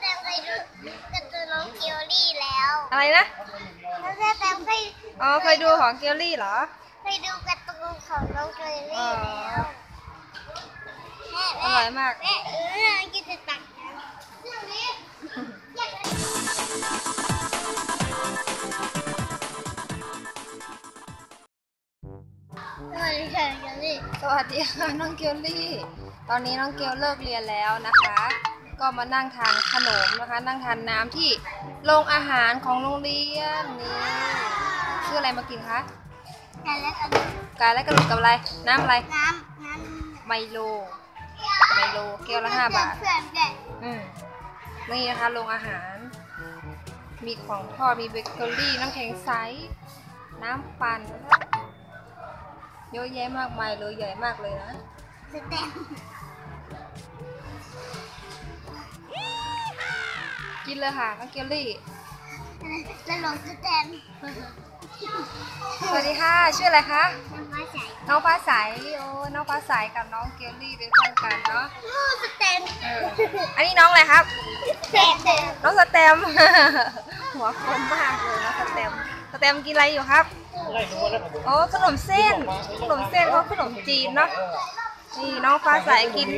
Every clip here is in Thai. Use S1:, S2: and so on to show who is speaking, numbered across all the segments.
S1: แตมเคยดูการ์ตูนน้องเกียวลี่แล้ว
S2: อะไรนะ
S1: แล้วแตมเคย
S2: อ๋อเคยดูของเกลลี่เหรอ
S1: เคยดูการ์ตูนของน้องเกียวลี่แล้วแม่
S2: อร่อยมาก
S1: แม่เออกินจะตักนะเรื่องนี้อยากจะสวัสดีค่ะเกียวลี่
S2: สวัสดีค่ะน้องเกลลี่ ตอนนี้น้องเกลเลิกเรียนแล้วนะคะ ก็มานั่งทานขนมนะคะ นั่งทานน้ำที่โรงอาหารของโรงเรียนนี่ชื่ออะไรมากินคะ
S1: แต่แล้วก็
S2: กายและกระดูกกับอะไร น้ำอะไร
S1: น้ำน้ำ
S2: ไมโล ไมโลแก้วละห้าบาท
S1: เพื่อนๆด้วย
S2: อืมนี่นะคะโรงอาหาร มีของทอดมีเบเกอรี่ น้ำแข็งใส น้ำปั่นเยอะแยะมากมายเลยใหญ่มากเลยนะ
S1: สแตมป์
S2: กินเลยค่ะน้องเกลลี่
S1: แล้วลงสแตมป์
S2: สวัสดีค่ะ ชื่ออะไรคะ
S1: น้ำมาใส่
S2: น้องฟ้าใสโอ้น้องฟ้าใสกับน้องเกลลี่เป็นเพื่อนกันเนาะ
S1: โอ้สแตมป์
S2: เอออันนี้น้องอะไรครับ
S1: สแตมป์
S2: น้องสแตมหัวคมมากเลยน้องสแตมสแตมกินอะไรอยู่ครับ โอ้ขนมเส้น ขนมเส้นเขาขนมจีนเนาะ นี่น้องฟ้าใสกิน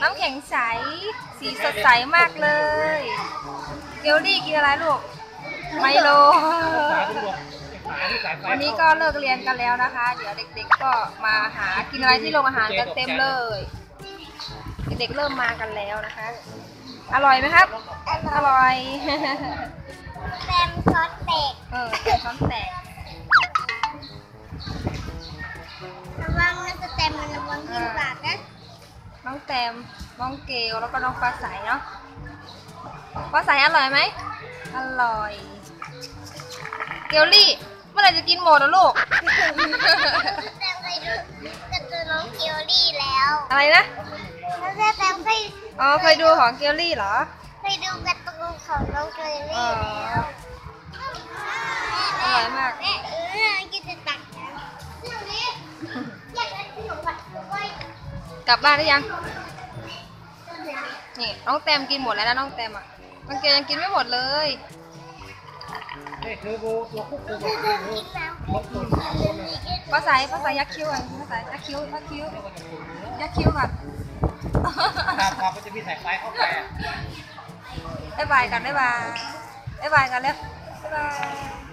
S2: น้ำแข็งใส สีสดใสมากเลยเกลลี่กินอะไรลูก ไมโล วันนี้ก็เลิกเรียนกันแล้วนะคะ เดี๋ยวเด็กๆก็มาหากินอะไรที่โรงอาหารกันเต็มเลย เด็กๆเริ่มมากันแล้วนะคะ อร่อยไหมครับ อร่อย
S1: สแตมป์ซอสเตก
S2: เออช้อนแตก
S1: แตมน้
S2: องเกลแล้วก็น้องฟ้าใสเนาะฟ้าใสอร่อยไหมอร่อย เกลลี่ เมื่อไหร่จะกินหมดอะลูก
S1: สแตมป์เคยดูการ์ตูนน้องเกียวลี่แล้ว
S2: อะไรนะ
S1: แล้วสแตมป์เคย
S2: อ๋อเคยดูของเกลลี่เหรอ
S1: เคยดูการ์ตูนของน้องเกียวลี่แล้ว
S2: อร่อยมาก
S1: แม่เออกินจะตักนะเรื่องนี้อยากได้ขนมปังด้วย
S2: กลับบ้านหรือยัง นี่น้องแตมกินหมดแล้วนะน้องแตมอะน้องเกลยังกินไม่หมดเลย
S3: นี่คือโบตัวคุ
S1: กินแล้ว
S2: ภาษาภาษายักษ์คิ้วอะภาษายักษ์คิ้วยักษ์คิ้วยักษ์คิ้วก่อน
S3: ตามความก็จะมีสายไฟเข้าไปอะ
S2: บ๊ายบายกันบ๊ายบายบ๊ายบายกันเร็วบ๊ายบาย